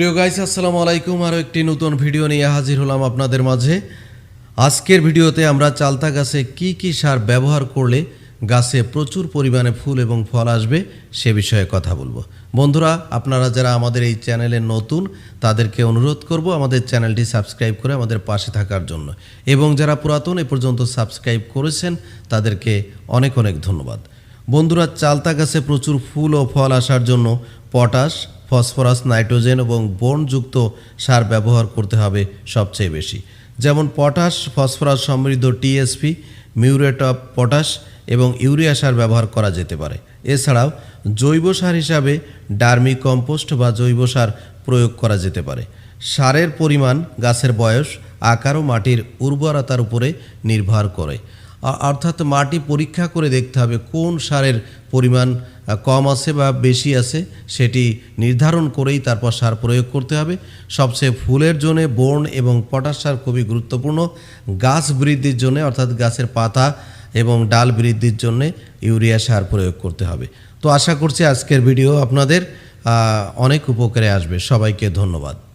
প্রিয় গাইস আসসালামু আলাইকুম। আরও একটি নতুন ভিডিও নিয়ে হাজির হলাম আপনাদের মাঝে। আজকের ভিডিওতে আমরা চালতা গাছে কি কি সার ব্যবহার করলে গাছে প্রচুর পরিমাণে ফুল এবং ফল আসবে সে বিষয়ে কথা বলব। বন্ধুরা, আপনারা যারা আমাদের এই চ্যানেলে নতুন, তাদেরকে অনুরোধ করব আমাদের চ্যানেলটি সাবস্ক্রাইব করে আমাদের পাশে থাকার জন্য। এবং যারা পুরাতন, এ পর্যন্ত সাবস্ক্রাইব করেছেন, তাদেরকে অনেক অনেক ধন্যবাদ। বন্ধুরা, চালতা গাছে প্রচুর ফুল ও ফল আসার জন্য পটাশ ফসফরাস, নাইট্রোজেন এবং বনযুক্ত সার ব্যবহার করতে হবে সবচেয়ে বেশি। যেমন পটাশ, ফসফরাস সমৃদ্ধ টিএসপি মিউরেট অফ পটাশ এবং ইউরিয়া সার ব্যবহার করা যেতে পারে। এছাড়াও জৈব সার হিসাবে ডার্মি কম্পোস্ট বা জৈব সার প্রয়োগ করা যেতে পারে। সারের পরিমাণ গাছের বয়স, আকার ও মাটির উর্বরতার উপরে নির্ভর করে। অর্থাৎ মাটি পরীক্ষা করে দেখতে হবে কোন সারের পরিমাণ কম আছে বা বেশি আছে, সেটি নির্ধারণ করেই তারপর সার প্রয়োগ করতে হবে। সবচেয়ে ফুলের জন্য বন এবং পটাশ সার খুবই গুরুত্বপূর্ণ। গাছ বৃদ্ধির জন্য, অর্থাৎ গাছের পাতা এবং ডাল বৃদ্ধির জন্য ইউরিয়া সার প্রয়োগ করতে হবে। তো আশা করছি আজকের ভিডিও আপনাদের অনেক উপকারে আসবে। সবাইকে ধন্যবাদ।